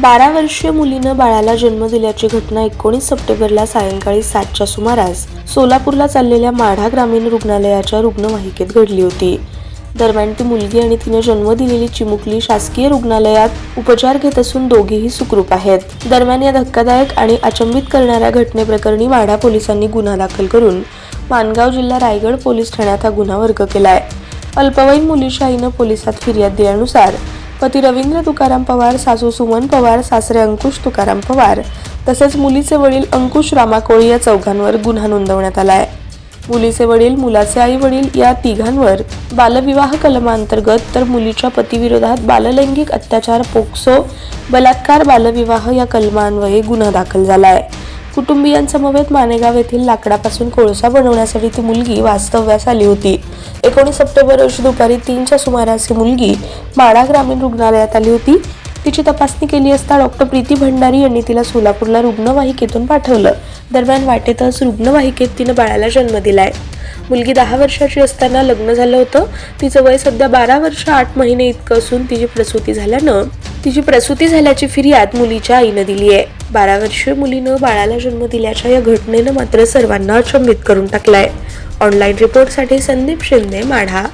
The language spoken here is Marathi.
बारा वर्षीय मुलीनं बाळाला जन्म दिल्याची घटना एकोणीस सप्टेंबरला सायंकाळी सातच्या सुमारास सोलापूरला चाललेल्या माढा ग्रामीण रुग्णालयाच्या रुग्णवाहिकेत घडली होती. दरम्यान ती मुलगी आणि तिने जन्म दिलेली चिमुकली शासकीय रुग्णालयात उपचार घेत असून दोघेही सुखरूप आहेत. दरम्यान या धक्कादायक आणि अचंबित करणाऱ्या घटनेप्रकरणी माढा पोलिसांनी गुन्हा दाखल करून मानगाव जिल्हा रायगड पोलीस ठाण्यात हा गुन्हा वर्ग केलाय. अल्पवयीन मुलीच्या आईनं पोलिसात फिर्याद दिल्यानुसार पती रवींद्र तुकाराम पवार सासू सुमन पवार सासरे अंकुश तुकाराम पवार. तसेच मुलीचे वडील अंकुश रामा कोळी या चौघांवर गुन्हा नोंदवण्यात आला आहे मुलीचे वडील मुलाचे आई वडील या तिघांवर बालविवाह कलमांतर्गत तर मुलीच्या पतीविरोधात बाललैंगिक अत्याचार पोक्सो बलात्कार बालविवाह या कलमान्वये गुन्हा दाखल झाला आहे कुटुंबियांसमवेत मानेगाव येथील लाकडापासून कोळसा बनवण्यासाठी ती मुलगी वास्तव्यास आली होती. एकोणीस सप्टेंबर रोजी दुपारी तीनच्या सुमारास ही मुलगी माडा ग्रामीण रुग्णालयात आली होती. तिची तपासणी केली असता डॉक्टर प्रीती भंडारी यांनी तिला सोलापूरला रुग्णवाहिकेतून पाठवलं. दरम्यान वाटेतच रुग्णवाहिकेत तिनं बाळाला जन्म दिलाय. मुलगी दहा वर्षाची असताना लग्न झालं होतं. तिचं वय सध्या बारा वर्ष आठ महिने इतकं असून तिची प्रसूती झाल्यानं तिची प्रसूती झाल्याची फिर्याद मुलीच्या आईनं दिली आहे. बारा वर्षीय मुलीनं बाळाला जन्म दिल्याच्या या घटनेनं मात्र सर्वांना अचंबित करून टाकलाय. ऑनलाईन रिपोर्टसाठी संदीप शिंदे माढा.